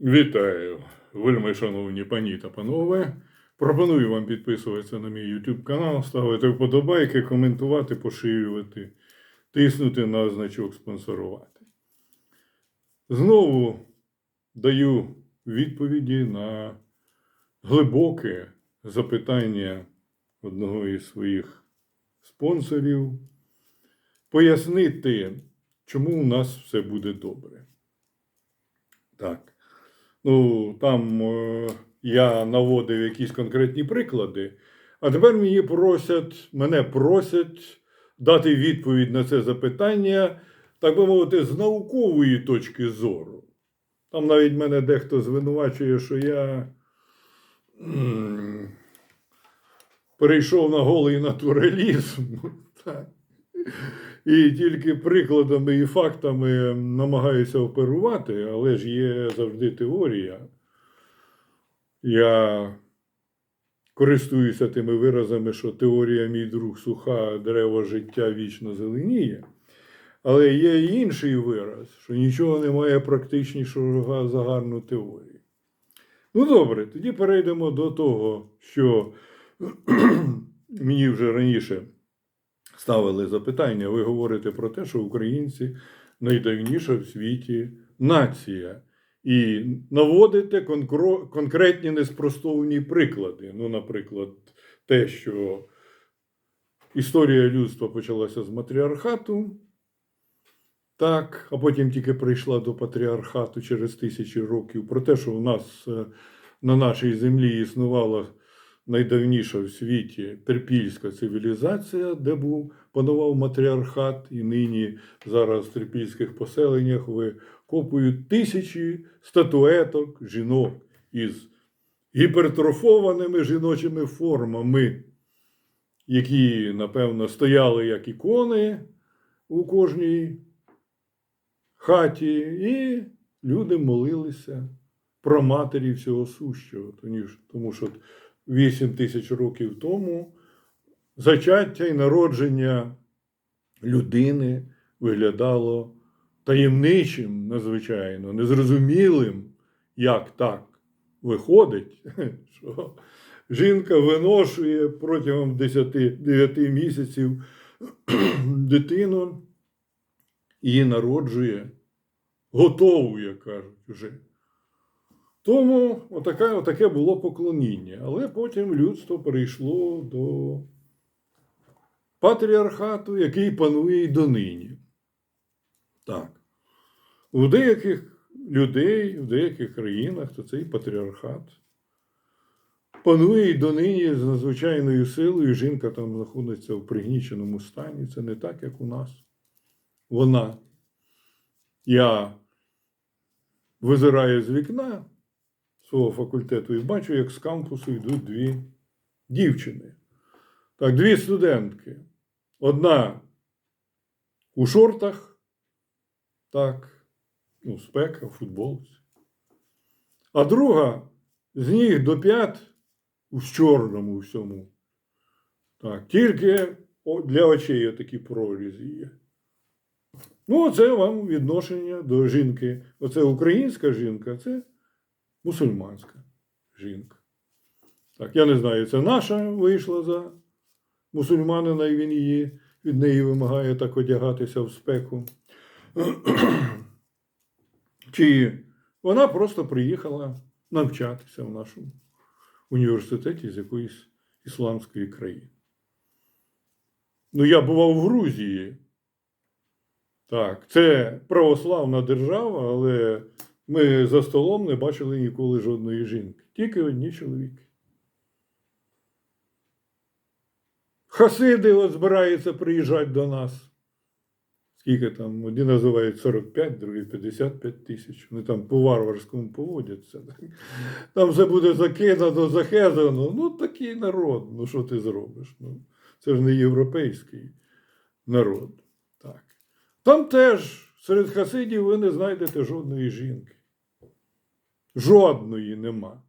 Вітаю, вельми шановні пані та панове. Пропоную вам підписуватися на мій YouTube канал, ставити вподобайки, коментувати, поширювати, тиснути на значок спонсорувати. Знову даю відповіді на глибоке запитання одного із своїх спонсорів. Пояснити, чому у нас все буде добре. Так. Ну, там е, я наводив якісь конкретні приклади, а тепер мені просять, мене просять дати відповідь на це запитання, так би мовити, з наукової точки зору. Там навіть мене дехто звинувачує, що я м, перейшов на голий натуралізм. І тільки прикладами і фактами намагаюся оперувати, але ж є завжди теорія. Я користуюся тими виразами, що теорія мій друг суха, дерево життя вічно зеленіє. Але є і інший вираз, що нічого немає практичнішого за гарну теорію. Ну добре, тоді перейдемо до того, що мені вже раніше ставили запитання. Ви говорите про те, що українці найдавніша в світі нація. І наводите конкретні неспростовні приклади. Ну, наприклад, те, що історія людства почалася з матріархату, так, а потім тільки прийшла до патріархату через тисячі років. Про те, що у нас е, на нашій землі існувала найдавніша в світі терпільська цивілізація, де був панував матріархат, і нині зараз в терпільських поселеннях викопують тисячі статуеток жінок із гіпертрофованими жіночими формами, які, напевно, стояли як ікони у кожній хаті, і люди молилися про матері всього сущого. Тому що 8 тисяч років тому зачаття і народження людини виглядало таємничим, надзвичайно, незрозумілим, як так виходить, що жінка виношує протягом 10, 9 місяців дитину і народжує готову, як кажуть, вже. Тому отаке, отаке було поклоніння. Але потім людство перейшло до патріархату, який панує й донині. Так. У деяких людей, в деяких країнах, то цей патріархат панує й донині з надзвичайною силою. Жінка там знаходиться в пригніченому стані. Це не так, як у нас. Вона. Я визираю з вікна свого факультету і бачу, як з кампусу йдуть дві дівчини. Так, дві студентки. Одна у шортах, так, ну, спека, футболці. А друга з ніг до п'ят у чорному всьому. Так, тільки для очей такі прорізі є. Ну, оце вам відношення до жінки. Оце українська жінка, це мусульманська жінка. Так, я не знаю, це наша вийшла за мусульманина, і він її від неї вимагає так одягатися в спеку. Чи вона просто приїхала навчатися в нашому університеті з якоїсь ісламської країни. Ну, я бував в Грузії. Так, це православна держава, але ми за столом не бачили ніколи жодної жінки. Тільки одні чоловіки. Хасиди от збираються приїжджати до нас. Скільки там? Одні називають 45, другі 55 тисяч. Вони там по-варварському поводяться. так. Там все буде закидано, захезано. Ну, такий народ. Ну, що ти зробиш? Ну, це ж не європейський народ. Так. Там теж серед хасидів ви не знайдете жодної жінки. Жодної нема.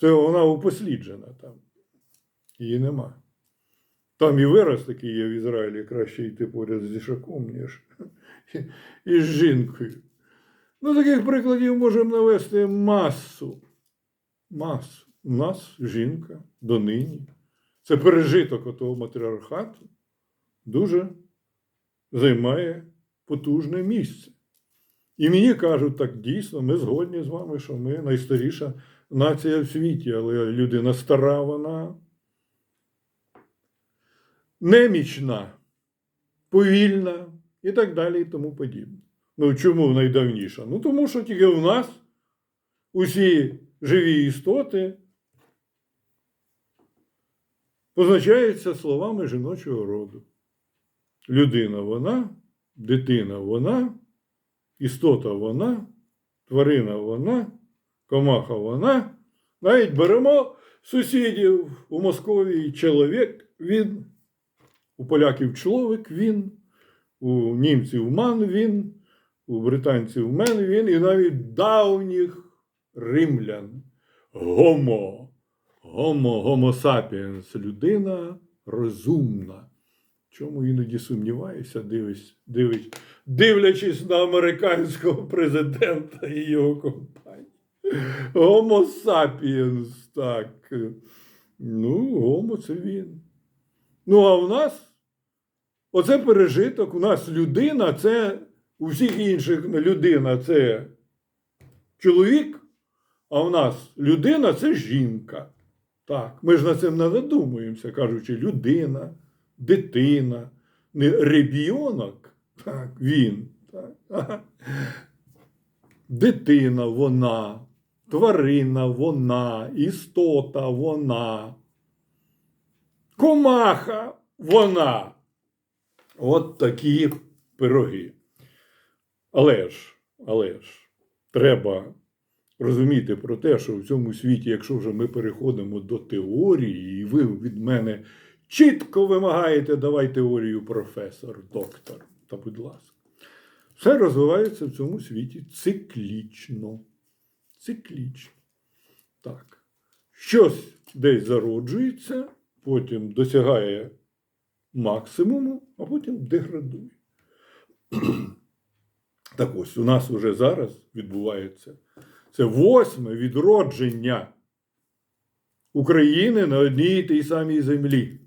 Це вона упосліджена там. Її нема. Там і вираз такий є в Ізраїлі, краще йти поряд з дішаком, ніж із жінкою. Ну, таких прикладів можемо навести масу. Масу. У нас жінка донині. Це пережиток отого матріархату дуже займає потужне місце. І мені кажуть, так дійсно, ми згодні з вами, що ми найстаріша нація в світі, але людина стара, вона немічна, повільна і так далі, і тому подібне. Ну чому найдавніша? Ну тому що тільки в нас усі живі істоти позначаються словами жіночого роду. Людина вона, дитина вона, істота вона, тварина вона, комаха вона. Навіть беремо сусідів у Московії чоловік він, у поляків чоловік він, у німців ман він, у британців мен він, і навіть давніх римлян. Гомо, гомо, гомо сапіенс, людина розумна. Чому іноді сумніваюся, дивись, дивись, дивлячись на американського президента і його компанію. Гомо сапіенс, так. Ну, гомо це він. Ну, а в нас оце пережиток, у нас людина це у всіх інших людина це чоловік, а в нас людина це жінка. Так, ми ж на це не задумуємося, кажучи, людина, дитина, не ребіонок, так, він. Так. Дитина вона, тварина вона, істота вона, комаха вона. От такі пироги. Але ж, але ж, треба розуміти про те, що в цьому світі, якщо вже ми переходимо до теорії, і ви від мене чітко вимагаєте, давай теорію професор, доктор, та будь ласка. Все розвивається в цьому світі циклічно. Циклічно. Так. Щось десь зароджується, потім досягає максимуму, а потім деградує. Так ось у нас уже зараз відбувається це восьме відродження України на одній і тій самій землі.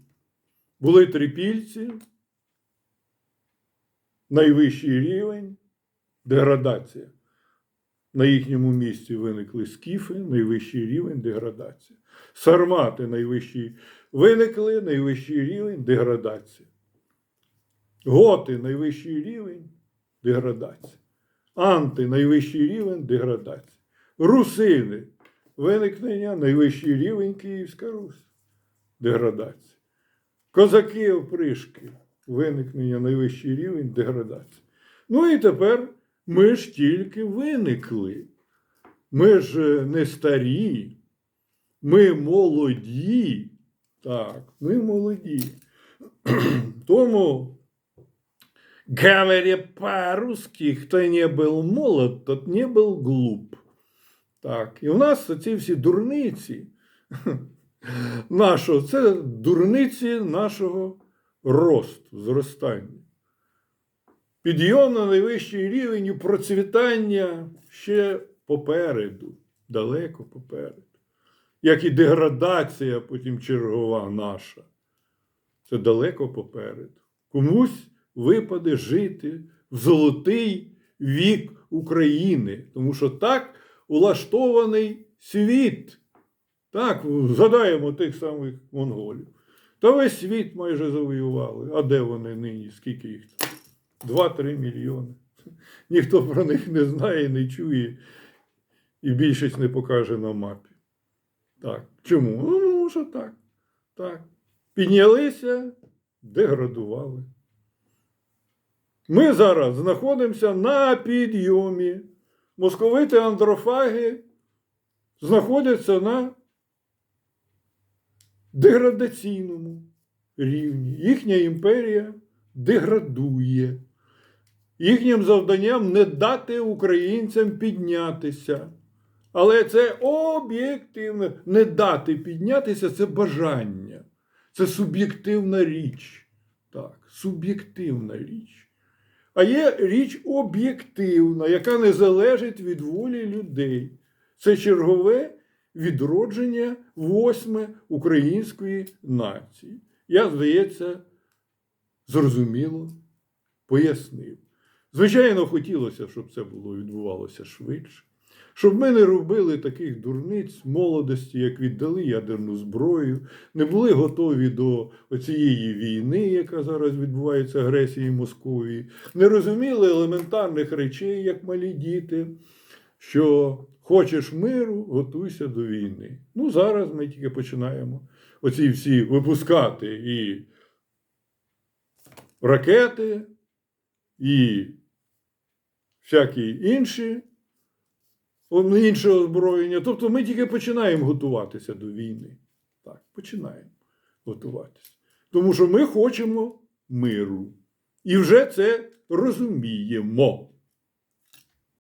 Були трипільці, найвищий рівень, деградація. На їхньому місці виникли скіфи, найвищий рівень деградація. Сармати найвищий виникли, найвищий рівень деградація. Готи найвищий рівень деградація. Анти найвищий рівень деградація. Русини виникнення найвищий рівень Київська Русь. Деградація. Козаки опришки виникнення найвищий рівень деградації. Ну і тепер ми ж тільки виникли. Ми ж не старі, ми молоді. Так, ми молоді. Тому Говоря по-русски, хто не був молод, тот не був глуп. Так, і у нас ці всі дурниці нашого, це дурниці нашого росту, зростання. Підйом на найвищий рівень і процвітання ще попереду, далеко попереду. Як і деградація потім чергова наша. Це далеко попереду. Комусь випаде жити в золотий вік України, тому що так улаштований світ. Так, згадаємо тих самих монголів. Та весь світ майже завоювали. А де вони нині? Скільки їх? Два-три мільйони. Ніхто про них не знає, не чує і більшість не покаже на мапі. Так. Чому? Ну, що так. Так. Піднялися, деградували. Ми зараз знаходимося на підйомі. Московити андрофаги знаходяться на деградаційному рівні. Їхня імперія деградує. Їхнім завданням не дати українцям піднятися. Але це об'єктивно. Не дати піднятися це бажання. Це суб'єктивна річ. Так, суб'єктивна річ. а є річ об'єктивна, яка не залежить від волі людей. Це чергове відродження восьме української нації. Я, здається, зрозуміло пояснив. Звичайно, хотілося, щоб це було відбувалося швидше, щоб ми не робили таких дурниць молодості, як віддали ядерну зброю, не були готові до цієї війни, яка зараз відбувається агресії Московії, не розуміли елементарних речей, як малі діти, що хочеш миру, готуйся до війни. Ну, зараз ми тільки починаємо оці всі випускати і ракети, і всякі інші, інше озброєння. Тобто ми тільки починаємо готуватися до війни. Так, починаємо готуватися. Тому що ми хочемо миру. І вже це розуміємо.